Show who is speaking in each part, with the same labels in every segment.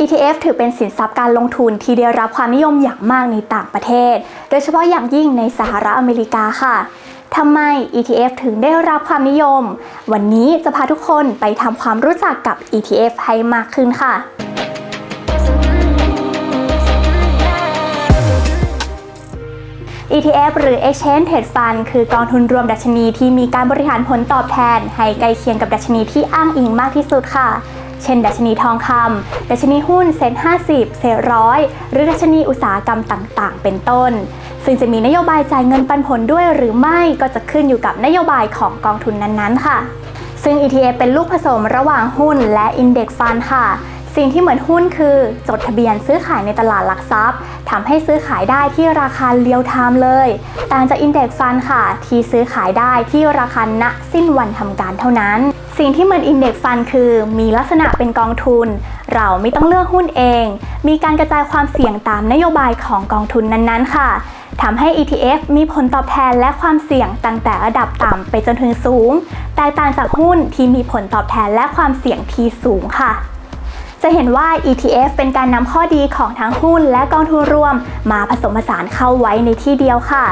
Speaker 1: ETF ถือเป็นสินทรัพย์การลงทุนที่ได้รับความนิยมอย่างมากในต่างประเทศ โดยเฉพาะอย่างยิ่งในสหรัฐอเมริกาค่ะทำไม ETF ถึงได้รับความนิยม วันนี้จะพาทุกคนไปทำความรู้จักกับ ETF ให้มากขึ้นค่ะ ETF หรือ Exchange Trade Fund คือกองทุนรวมดัชนีที่มีการบริหารผลตอบแทน ให้ใกล้เคียงกับดัชนีที่อ้างอิงมากที่สุดค่ะ เช่น ดัชนีทองคำดัชนีหุ้นเซ็น50 เซ็นร้อยหรือดัชนีอุตสาหกรรมต่างๆ เป็นต้น ซึ่งจะมีนโยบายจ่ายเงินปันผลด้วยหรือไม่ก็จะขึ้นอยู่กับนโยบายของกองทุนนั้นๆ ค่ะ ซึ่ง ETF เป็นลูกผสมระหว่างหุ้นและ Index Fund ค่ะสิ่งที่เหมือนหุ้นคือจดทะเบียนซื้อขายในตลาดหลักทรัพย์ทำให้ซื้อขายได้ที่ราคาเลียวไทม์เลย ต่างจาก Index Fund ค่ะ ที่ซื้อขายได้ที่ราคาณสิ้นวันทำการเท่านั้น สิ่งที่เหมือนอินเด็กซ์ฟันคือ มีลักษณะเป็นกองทุน เราไม่ต้องเลือกหุ้นเอง มีการกระจายความเสี่ยงตามนโยบายของกองทุนนั้นๆ ค่ะทำให้ ETF มีผลตอบแทนและความเสี่ยงตั้งแต่ระดับต่ำไปจนถึงสูง แตกต่างจากหุ้นที่มีผลตอบแทนและความเสี่ยงที่สูงค่ะ จะเห็นว่า ETF เป็นการนำข้อดีของทั้งหุ้นและกองทุนรวม มาผสมผสานเข้าไว้ในที่เดียวค่ะ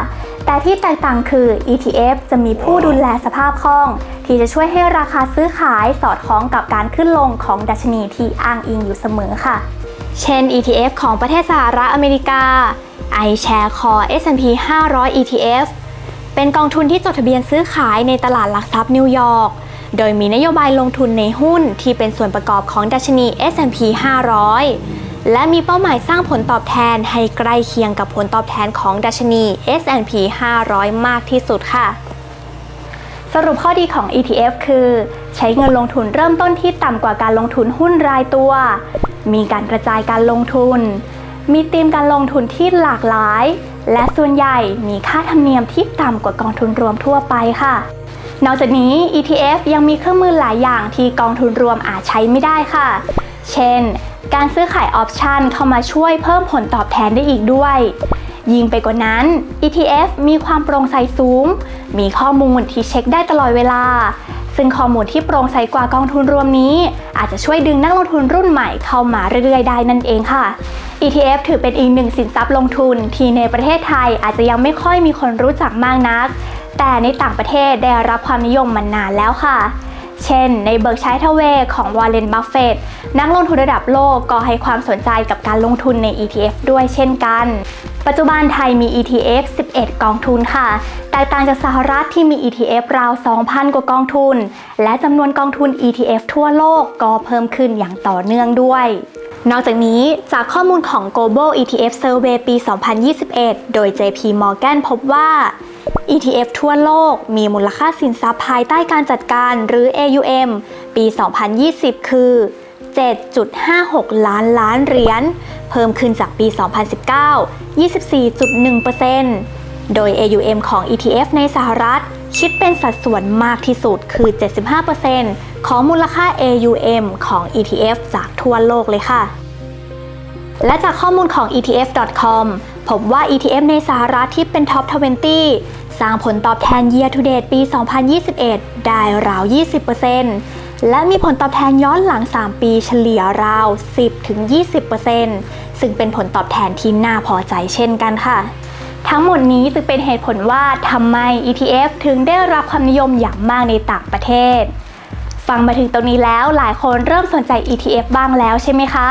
Speaker 1: แต่ที่แตกต่างคือ ETF จะมีผู้ดูแลสภาพคล่อง ที่จะช่วยให้ราคาซื้อขายสอดคล้องกับการขึ้นลงของดัชนีที่อ้างอิงอยู่เสมอค่ะ เช่น ETF ของประเทศสหรัฐอเมริกา iShare Core S&P 500 ETF เป็นกองทุนที่จดทะเบียนซื้อขายในตลาดหลักทรัพย์นิวยอร์ก โดยมีนโยบายลงทุนในหุ้นที่เป็นส่วนประกอบของดัชนี S&P 500 และมีเป้าหมายสร้างผลตอบแทนให้ใกล้เคียงกับผลตอบแทนของดัชนี S&P 500 มากที่สุดค่ะ สรุปข้อดีของ ETF คือ ใช้เงินลงทุนเริ่มต้นที่ต่ำกว่าการลงทุนหุ้นรายตัว มีการกระจายการลงทุน มีธีมการลงทุนที่หลากหลายและส่วนใหญ่มีค่าธรรมเนียมที่ต่ำกว่ากองทุนรวมทั่วไปค่ะ นอกจากนี้ ETF ยังมีเครื่องมือหลายอย่างที่กองทุนรวมอาจใช้ไม่ได้ค่ะ เช่น การซื้อขายออปชันเข้ามาช่วยเพิ่มผลตอบแทนได้อีกด้วย ยิ่งไปกว่านั้น ETF มีความโปร่งใสสูง มีข้อมูลที่เช็คได้ตลอดเวลา ซึ่งข้อมูลที่โปร่งใสกว่ากองทุนรวมนี้ อาจจะช่วยดึงนักลงทุนรุ่นใหม่เข้ามาเรื่อยๆได้นั่นเองค่ะ ETF ถือเป็นอีกหนึ่งสินทรัพย์ลงทุนที่ในประเทศไทยอาจจะยังไม่ค่อยมีคนรู้จักมากนัก แต่ในต่างประเทศได้รับความนิยมมานานแล้วค่ะ เช่น ในเบิร์กชัยทเวของวอร์เรนบัฟเฟตนักลงทุนระดับโลกก็ให้ความสนใจกับการลงทุนใน ETF ด้วยเช่นกัน ปัจจุบันไทยมี ETF 11 กองทุนค่ะ แตกต่างจากสหรัฐที่มี ETF ราว 2,000 กว่ากองทุน และจำนวนกองทุน ETF ทั่วโลกก็เพิ่มขึ้นอย่างต่อเนื่องด้วยนอกจากนี้จากข้อมูลของ Global ETF Survey ปี 2021 โดย JP Morgan พบว่า ETF ทั่วโลกมีมูลค่าสินทรัพย์ภายใต้การจัดการหรือ AUM ปี 2020 คือ 7.56 ล้านล้านเหรียญ เพิ่มขึ้นจากปี 2019 24.1%โดย AUM ของ ETF ในสหรัฐ คิดเป็นสัดส่วนมากที่สุดคือ 75%ของมูลค่า AUM ของ ETF จากทั่วโลกเลยค่ะ และจากข้อมูลของ ETF.com พบว่า ETF ในสหรัฐที่เป็น Top 20 สร้างผลตอบแทน Year to Date ปี 2021 ได้ราว 20%และมีผลตอบแทนย้อนหลัง 3 ปีเฉลี่ยราว 10-20%ซึ่งเป็นผลตอบแทนที่น่าพอใจเช่นกันค่ะ ทั้งหมดนี้จึงเป็นเหตุผลว่าทำไม ETF ถึงได้รับความนิยมอย่างมากในต่างประเทศ ฟังมาถึงตรงนี้แล้วหลายคนเริ่มสนใจ ETF บ้างแล้วใช่ไหมคะ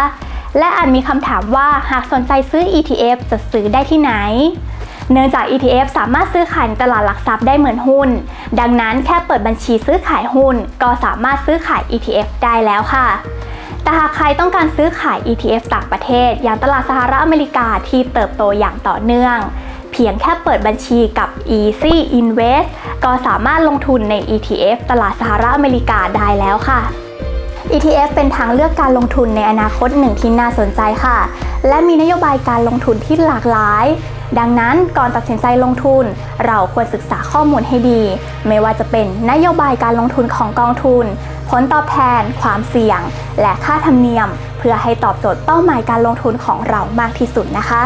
Speaker 1: และอาจมีคำถามว่าหากสนใจซื้อ ETF จะซื้อได้ที่ไหน เนื่องจาก ETF สามารถซื้อขายในตลาดหลักทรัพย์ได้เหมือนหุ้น ดังนั้นแค่เปิดบัญชีซื้อขายหุ้น ก็สามารถซื้อขาย ETF ได้แล้วค่ะแต่หากใครต้องการซื้อขาย ETF ต่างประเทศ อย่างตลาดสหรัฐอเมริกาที่เติบโตอย่างต่อเนื่อง เพียงแค่เปิดบัญชีกับ Easy Invest ก็สามารถลงทุนใน ETF ตลาดสหรัฐอเมริกาได้แล้วค่ะ ETF เป็นทางเลือกการลงทุนในอนาคตหนึ่งที่น่าสนใจค่ะ และมีนโยบายการลงทุนที่หลากหลาย ดังนั้นก่อนตัดสินใจลงทุน เราควรศึกษาข้อมูลให้ดี ไม่ว่าจะเป็นนโยบายการลงทุนของกองทุน ผลตอบแทน ความเสี่ยง และค่าธรรมเนียม เพื่อให้ตอบโจทย์เป้าหมายการลงทุนของเรามากที่สุดนะคะ